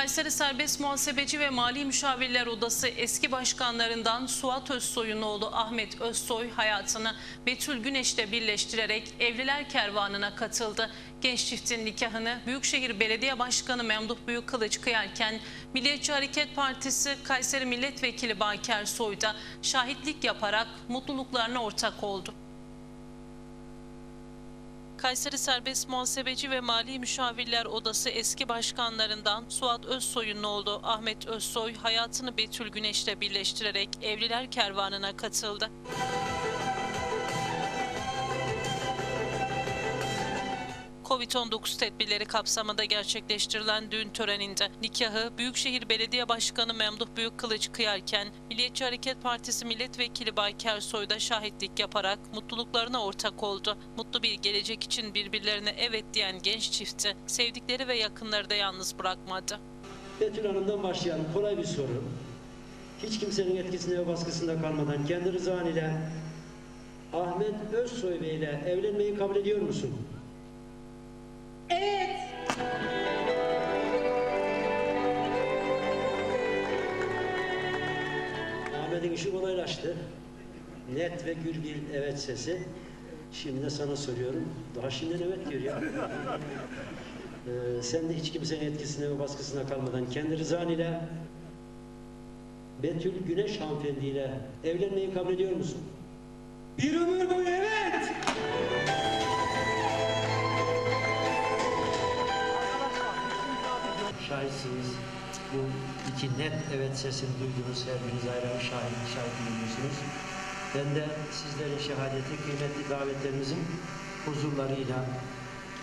Kayseri Serbest Muhasebeci ve Mali Müşavirler Odası eski başkanlarından Suat Özsoy'un oğlu Ahmet Özsoy hayatını Betül Güneş'le birleştirerek Evliler Kervanı'na katıldı. Genç çiftin nikahını Büyükşehir Belediye Başkanı Memduh Büyükkılıç kıyarken Milliyetçi Hareket Partisi Kayseri Milletvekili Baker Soy da şahitlik yaparak mutluluklarına ortak oldu. Kayseri Serbest Muhasebeci ve Mali Müşavirler Odası eski başkanlarından Suat Özsoy'un oğlu Ahmet Özsoy hayatını Betül Güneş'le birleştirerek Evliler Kervanı'na katıldı. Covid-19 tedbirleri kapsamında gerçekleştirilen düğün töreninde nikahı Büyükşehir Belediye Başkanı Memduh Büyükkılıç kıyarken Milliyetçi Hareket Partisi Milletvekili Bayker Soy da şahitlik yaparak mutluluklarına ortak oldu. Mutlu bir gelecek için birbirlerine evet diyen genç çifti sevdikleri ve yakınları da yalnız bırakmadı. Betül Hanım'dan başlayalım. Kolay bir soru. Hiç kimsenin etkisinde ve baskısında kalmadan kendi rızan ile Ahmet Özsoy Bey ile evlenmeyi kabul ediyor musun? Evet. Ahmet'in işi kolaylaştı. Net ve gür bir evet sesi. Şimdi de sana soruyorum. Daha şimdiden evet diyor ya. Ee, sen de hiç kimsenin etkisinde ve baskısında kalmadan kendi rızan ile Betül Güneş hanımefendi ile evlenmeyi kabul ediyor musun? Bir ömür Şahitsiniz. Bu iki net evet sesini duydunuz. Her biriniz ayrı ayrı şahit, şahit bulunuyorsunuz. Ben de sizlerin şehadeti kıymetli davetlerimizin huzurlarıyla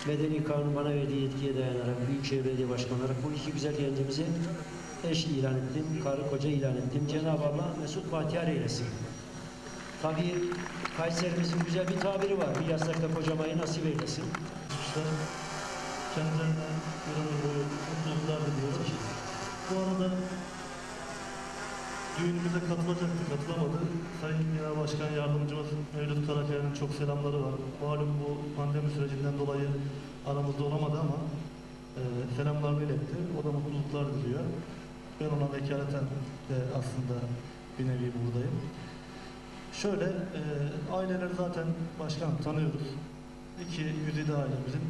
Medeni Kanun bana verdiği yetkiye dayanarak Büyükşehir Belediye Başkanı olarak bu iki güzel gencimizi eş ilan ettim, karı koca ilan ettim. Cenab-ı Allah mesut bahtiyar eylesin. Tabii Kayserimizin güzel bir tabiri var. Bir yasakta kocamayı nasip eylesin. Kendilerine bir Genel Başkan Yardımcımız Mevlüt Karakaya'nın çok selamları var. Malum bu pandemi sürecinden dolayı aramızda olamadı ama e, selamlarını iletti. O da mutluluklar diliyor. Ben ona vekaleten de aslında bir nevi buradayım. Şöyle, e, aileleri zaten başkan tanıyoruz. İki güzide ailemizin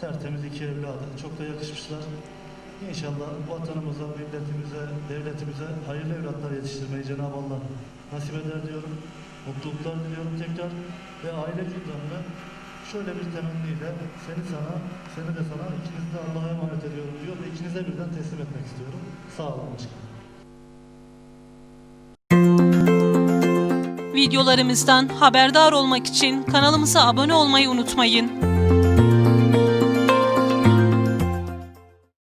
tertemiz iki evladı. Çok da yakışmışlar. İnşallah vatanımıza, milletimize, devletimize hayırlı evlatlar yetiştirmeyi Cenab-ı Allah nasip eder diyorum. Mutluluklar diliyorum tekrar. Ve aile cüzdanını şöyle bir temenniyle seni sana, seni de sana, ikinizi de Allah'a emanet ediyorum diyor ve ikinize birden teslim etmek istiyorum. Sağ olun başkanım. Videolarımızdan haberdar olmak için kanalımıza abone olmayı unutmayın.